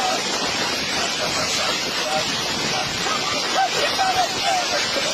Thank you.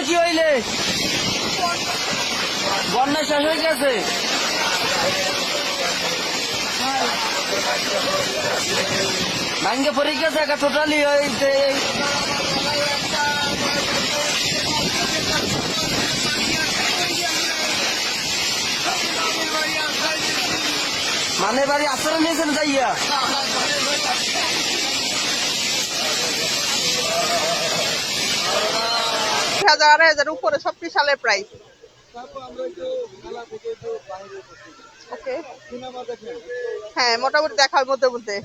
হইলে কি হইলে? বন্যা শেষ হয়ে গেছে। ভাঙ্গে পড়ে গেছে, একা টোটালি হইতে। মানে বাড়ি আশ্রয় নিয়েছেন যাইয়া হাজার আড়াই হাজার উপরে সব সালের প্রাইস ওকে হ্যাঁ মোটামুটি দেখার মধ্যে মধ্যে।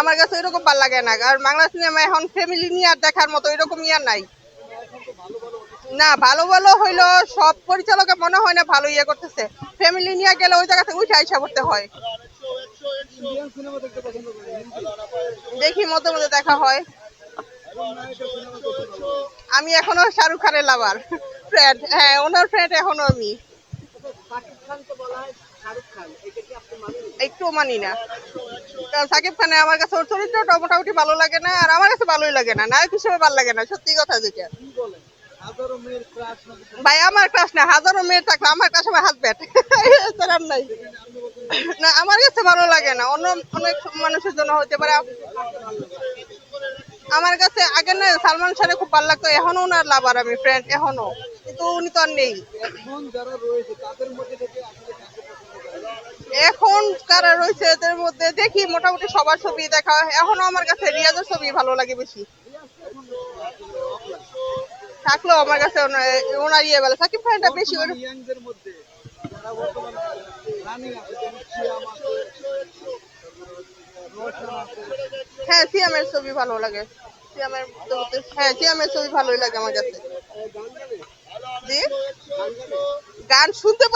আমার কাছে ওইরকম ভালো লাগে না কারণ বাংলা সিনেমা এখন ফ্যামিলি নিয়ে আর দেখার মতো ওইরকম ইয়ার নাই। না ভালো ভালো হইল সব পরিচালকে মনে হয় না ভালো ইয়ে করতেছে। ফ্যামিলি নিয়ে গেলে ওই জায়গা থেকে উঠে আইসা করতে হয়। দেখি মধ্যে মধ্যে দেখা হয়। আমি এখনও শাহরুখ খানের লাভার ফ্রেন্ড হ্যাঁ ওনার ফ্রেন্ড এখনও আমি। একটু মানি না। সাকিব খানের আমার কাছে ওর চরিত্রটা মোটামুটি ভালো লাগে না, আর আমার কাছে ভালোই লাগে না। নায়ক হিসেবে ভালো লাগে না, সত্যি কথা যেটা। ভাই, আমার ক্লাস না, হাজারো মেয়ের থাকলে আমার কাছে আমার হাজব্যান্ড আর নাই। না, আমার কাছে ভালো লাগে না। অন্য অনেক মানুষের জন্য হতে পারে। আমার কাছে আগে না সালমান শাহরে খুব ভালো লাগতো। এখনও ওনার লাভার আমি ফ্রেন্ড এখনও। কিন্তু উনি তো আর নেই। এখন কারা রয়েছে এদের মধ্যে, দেখি মোটামুটি সবার ছবি দেখা। এখনও আমার কাছে রিয়াজের ছবি ভালো লাগে বেশি। থাকলেও আমার কাছে ওনা- ওনার ইয়ে বলে সাকিব খানটা বেশি সিয়ামের ছবি ভালো লাগে। সিয়ামের হ্যাঁ সিয়ামের ছবি ভালোই লাগে আমার কাছে। গান শুনতে